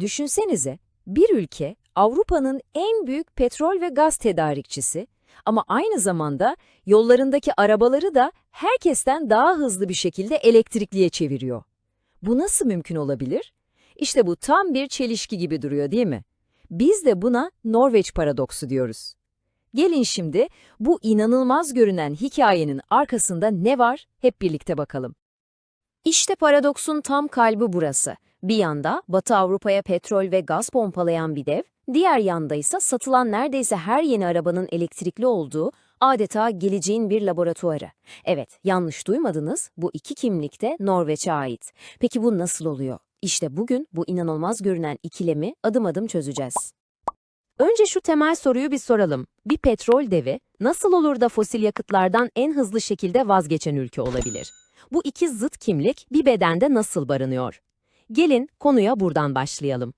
Düşünsenize, bir ülke Avrupa'nın en büyük petrol ve gaz tedarikçisi ama aynı zamanda yollarındaki arabaları da herkesten daha hızlı bir şekilde elektrikliye çeviriyor. Bu nasıl mümkün olabilir? İşte bu tam bir çelişki gibi duruyor değil mi? Biz de buna Norveç paradoksu diyoruz. Gelin şimdi bu inanılmaz görünen hikayenin arkasında ne var hep birlikte bakalım. İşte paradoksun tam kalbi burası. Bir yanda Batı Avrupa'ya petrol ve gaz pompalayan bir dev, diğer yanda ise satılan neredeyse her yeni arabanın elektrikli olduğu adeta geleceğin bir laboratuvarı. Evet, yanlış duymadınız, bu iki kimlik de Norveç'e ait. Peki bu nasıl oluyor? İşte bugün bu inanılmaz görünen ikilemi adım adım çözeceğiz. Önce şu temel soruyu bir soralım. Bir petrol devi nasıl olur da fosil yakıtlardan en hızlı şekilde vazgeçen ülke olabilir? Bu iki zıt kimlik bir bedende nasıl barınıyor? Gelin konuya buradan başlayalım.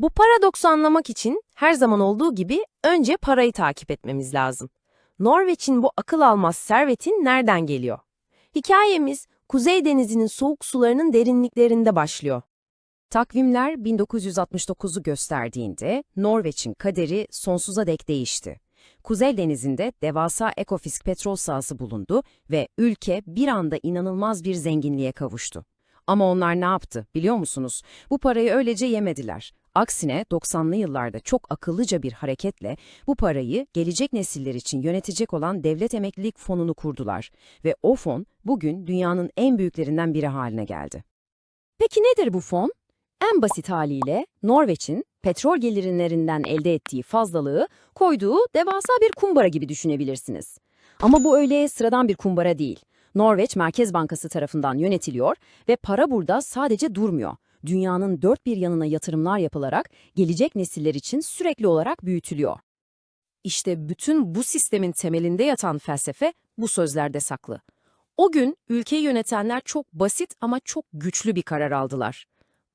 Bu paradoksu anlamak için her zaman olduğu gibi önce parayı takip etmemiz lazım. Norveç'in bu akıl almaz servetin nereden geliyor? Hikayemiz Kuzey Denizi'nin soğuk sularının derinliklerinde başlıyor. Takvimler 1969'u gösterdiğinde Norveç'in kaderi sonsuza dek değişti. Kuzey Denizi'nde devasa Ekofisk petrol sahası bulundu ve ülke bir anda inanılmaz bir zenginliğe kavuştu. Ama onlar ne yaptı biliyor musunuz? Bu parayı öylece yemediler. Aksine 90'lı yıllarda çok akıllıca bir hareketle bu parayı gelecek nesiller için yönetecek olan Devlet Emeklilik Fonu'nu kurdular ve o fon bugün dünyanın en büyüklerinden biri haline geldi. Peki nedir bu fon? En basit haliyle Norveç'in petrol gelirlerinden elde ettiği fazlalığı koyduğu devasa bir kumbara gibi düşünebilirsiniz. Ama bu öyle sıradan bir kumbara değil. Norveç Merkez Bankası tarafından yönetiliyor ve para burada sadece durmuyor. Dünyanın dört bir yanına yatırımlar yapılarak gelecek nesiller için sürekli olarak büyütülüyor. İşte bütün bu sistemin temelinde yatan felsefe bu sözlerde saklı. O gün ülkeyi yönetenler çok basit ama çok güçlü bir karar aldılar.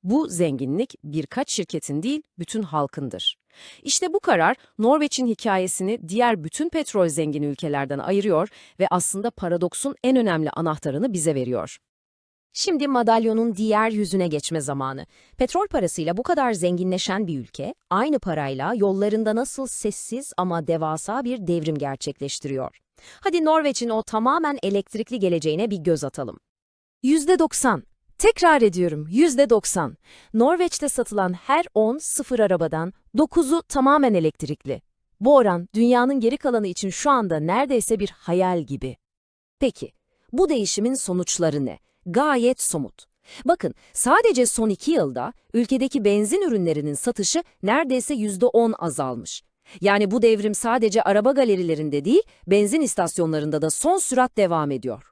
Bu zenginlik birkaç şirketin değil, bütün halkındır. İşte bu karar Norveç'in hikayesini diğer bütün petrol zengin ülkelerden ayırıyor ve aslında paradoksun en önemli anahtarını bize veriyor. Şimdi madalyonun diğer yüzüne geçme zamanı. Petrol parasıyla bu kadar zenginleşen bir ülke, aynı parayla yollarında nasıl sessiz ama devasa bir devrim gerçekleştiriyor. Hadi Norveç'in o tamamen elektrikli geleceğine bir göz atalım. %90. Tekrar ediyorum, %90. Norveç'te satılan her 10 sıfır arabadan 9'u tamamen elektrikli. Bu oran dünyanın geri kalanı için şu anda neredeyse bir hayal gibi. Peki, bu değişimin sonuçları ne? Gayet somut. Bakın, sadece son iki yılda ülkedeki benzin ürünlerinin satışı neredeyse %10 azalmış. Yani bu devrim sadece araba galerilerinde değil, benzin istasyonlarında da son sürat devam ediyor.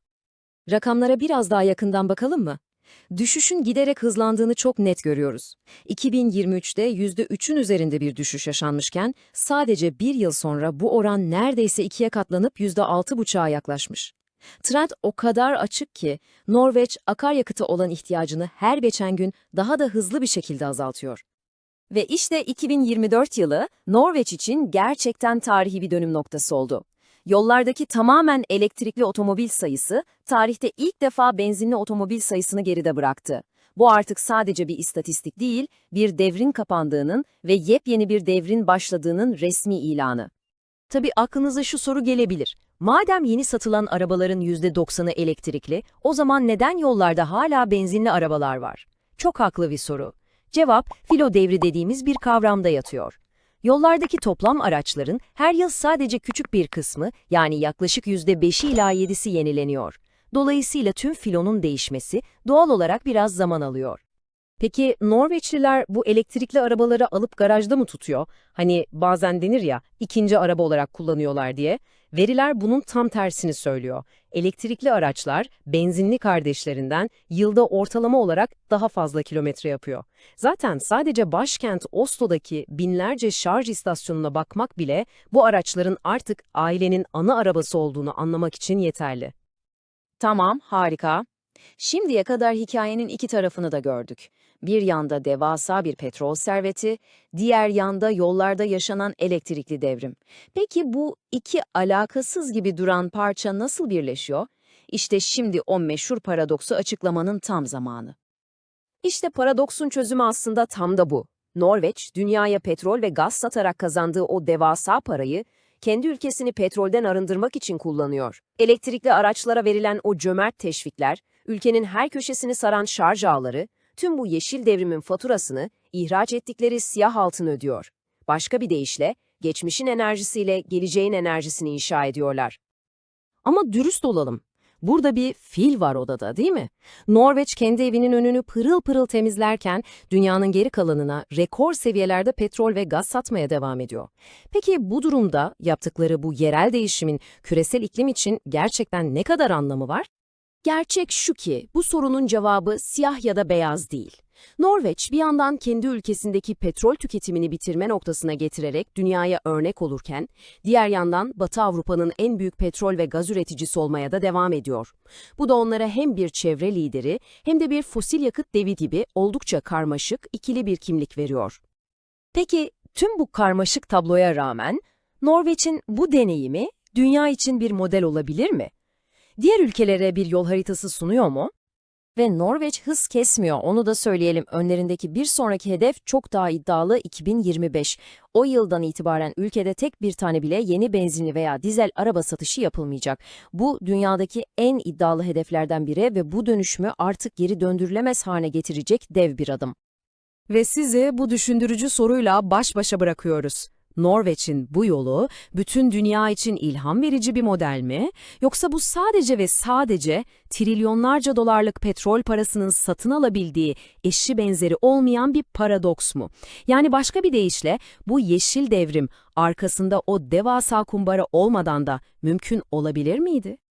Rakamlara biraz daha yakından bakalım mı? Düşüşün giderek hızlandığını çok net görüyoruz. 2023'te %3'ün üzerinde bir düşüş yaşanmışken sadece bir yıl sonra bu oran neredeyse ikiye katlanıp %6,5'a yaklaşmış. Trend o kadar açık ki Norveç akaryakıta olan ihtiyacını her geçen gün daha da hızlı bir şekilde azaltıyor. Ve işte 2024 yılı Norveç için gerçekten tarihi bir dönüm noktası oldu. Yollardaki tamamen elektrikli otomobil sayısı, tarihte ilk defa benzinli otomobil sayısını geride bıraktı. Bu artık sadece bir istatistik değil, bir devrin kapandığının ve yepyeni bir devrin başladığının resmi ilanı. Tabii aklınıza şu soru gelebilir. Madem yeni satılan arabaların %90'ı elektrikli, o zaman neden yollarda hala benzinli arabalar var? Çok haklı bir soru. Cevap, filo devri dediğimiz bir kavramda yatıyor. Yollardaki toplam araçların her yıl sadece küçük bir kısmı yani yaklaşık %5'i ila 7'si yenileniyor. Dolayısıyla tüm filonun değişmesi doğal olarak biraz zaman alıyor. Peki Norveçliler bu elektrikli arabaları alıp garajda mı tutuyor? Hani bazen denir ya ikinci araba olarak kullanıyorlar diye. Veriler bunun tam tersini söylüyor. Elektrikli araçlar benzinli kardeşlerinden yılda ortalama olarak daha fazla kilometre yapıyor. Zaten sadece başkent Oslo'daki binlerce şarj istasyonuna bakmak bile bu araçların artık ailenin ana arabası olduğunu anlamak için yeterli. Tamam, harika. Şimdiye kadar hikayenin iki tarafını da gördük. Bir yanda devasa bir petrol serveti, diğer yanda yollarda yaşanan elektrikli devrim. Peki bu iki alakasız gibi duran parça nasıl birleşiyor? İşte şimdi o meşhur paradoksu açıklamanın tam zamanı. İşte paradoksun çözümü aslında tam da bu. Norveç, dünyaya petrol ve gaz satarak kazandığı o devasa parayı kendi ülkesini petrolden arındırmak için kullanıyor. Elektrikli araçlara verilen o cömert teşvikler, ülkenin her köşesini saran şarj ağları, tüm bu yeşil devrimin faturasını ihraç ettikleri siyah altın ödüyor. Başka bir deyişle, geçmişin enerjisiyle geleceğin enerjisini inşa ediyorlar. Ama dürüst olalım. Burada bir fil var odada değil mi? Norveç kendi evinin önünü pırıl pırıl temizlerken dünyanın geri kalanına rekor seviyelerde petrol ve gaz satmaya devam ediyor. Peki bu durumda yaptıkları bu yerel değişimin küresel iklim için gerçekten ne kadar anlamı var? Gerçek şu ki bu sorunun cevabı siyah ya da beyaz değil. Norveç bir yandan kendi ülkesindeki petrol tüketimini bitirme noktasına getirerek dünyaya örnek olurken, diğer yandan Batı Avrupa'nın en büyük petrol ve gaz üreticisi olmaya da devam ediyor. Bu da onlara hem bir çevre lideri hem de bir fosil yakıt devi gibi oldukça karmaşık ikili bir kimlik veriyor. Peki tüm bu karmaşık tabloya rağmen Norveç'in bu deneyimi dünya için bir model olabilir mi? Diğer ülkelere bir yol haritası sunuyor mu? Ve Norveç hız kesmiyor, onu da söyleyelim. Önlerindeki bir sonraki hedef çok daha iddialı 2025. O yıldan itibaren ülkede tek bir tane bile yeni benzinli veya dizel araba satışı yapılmayacak. Bu dünyadaki en iddialı hedeflerden biri ve bu dönüşümü artık geri döndürülemez hale getirecek dev bir adım. Ve sizi bu düşündürücü soruyla baş başa bırakıyoruz. Norveç'in bu yolu bütün dünya için ilham verici bir model mi? Yoksa bu sadece ve sadece trilyonlarca dolarlık petrol parasının satın alabildiği eşi benzeri olmayan bir paradoks mu? Yani başka bir deyişle bu yeşil devrim arkasında o devasa kumbara olmadan da mümkün olabilir miydi?